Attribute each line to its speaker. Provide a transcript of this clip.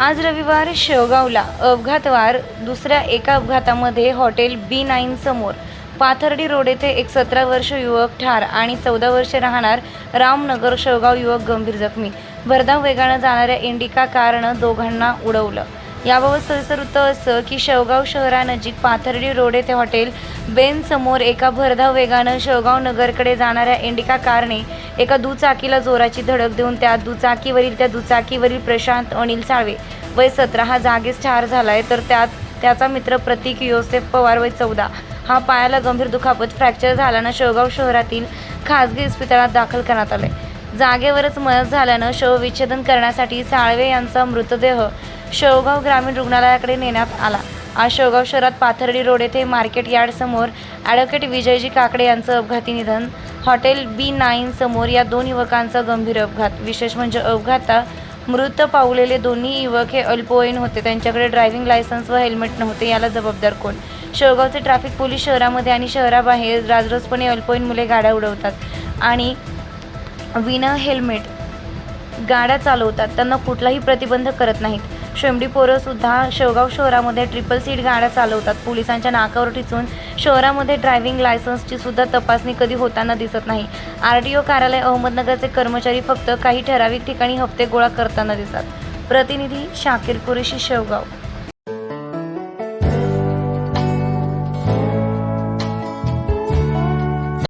Speaker 1: आज रविवार शेवगावला. अपघातवार दुसऱ्या एका अपघातामध्ये हॉटेल बी नाईन समोर. पाथर्डी रोड येथे एक सतरा वर्ष युवक ठार आणि चौदा वर्षे राहणार रामनगर शेवगाव युवक गंभीर जखमी. भरधाव वेगानं जाणाऱ्या इंडिका कारनं दोघांना उडवलं. याबाबत सविस्तर वृत्त असं की शेवगाव शहरानजीक पाथर्डी रोड येथे हॉटेल बेनसमोर एका भरधाव वेगानं शेवगाव नगरकडे जाणाऱ्या इंडिका कारने एका दुचाकीला जोराची धडक देऊन त्या दुचाकीवरील त्या दुचाकीवरील प्रशांत अनिल साळवे वय सतरा हा जागीच ठार झालाय. तर त्यात त्याचा मित्र प्रतीक योसेफ पवार वय चौदा. हा पायाला गंभीर दुखापत फ्रॅक्चर झाल्यानं शेवगाव शहरातील खासगी इस्पितळात दाखल करण्यात आले जागेवरच मयत झाल्यानं शवविच्छेदन करण्यासाठी साळवे यांचा मृतदेह शेवगाव ग्रामीण रुग्णालयाकडे नेण्यात आला. आज शेवगाव शहरात पाथर्डी रोड येथे मार्केट यार्डसमोर ॲडव्होकेट विजयजी काकडे यांचं अपघाती निधन हॉटेल बी नाईन समोर या दोन युवकांचा गंभीर अपघात. विशेष म्हणजे अपघाता मृत पावलेले दोन्ही युवक हे अल्पवयीन होते. त्यांच्याकडे ड्रायव्हिंग लायसन्स व हेल्मेट नव्हते याला जबाबदार कोण? शेवगावचे ट्रॅफिक पोलीस शहरामध्ये आणि शहराबाहेर राजरोसपणे अल्पवयीन मुले गाड्या उडवतात आणि विना हेल्मेट गाड्या चालवतात. त्यांना कुठलाही प्रतिबंध करत नाहीत. शेमडी पोरंसुद्धा शेवगाव शहरामध्ये ट्रिपल सीट गाड्या चालवतात. पोलिसांच्या नाकावर ठिचून शहरामध्ये ड्रायव्हिंग लायसन्सची सुद्धा तपासणी कधी होताना दिसत नाही. आर टी ओ कार्यालय अहमदनगरचे कर्मचारी फक्त काही ठराविक ठिकाणी हप्ते गोळा करताना दिसतात. प्रतिनिधी शाकीर कुरेशी शेवगाव.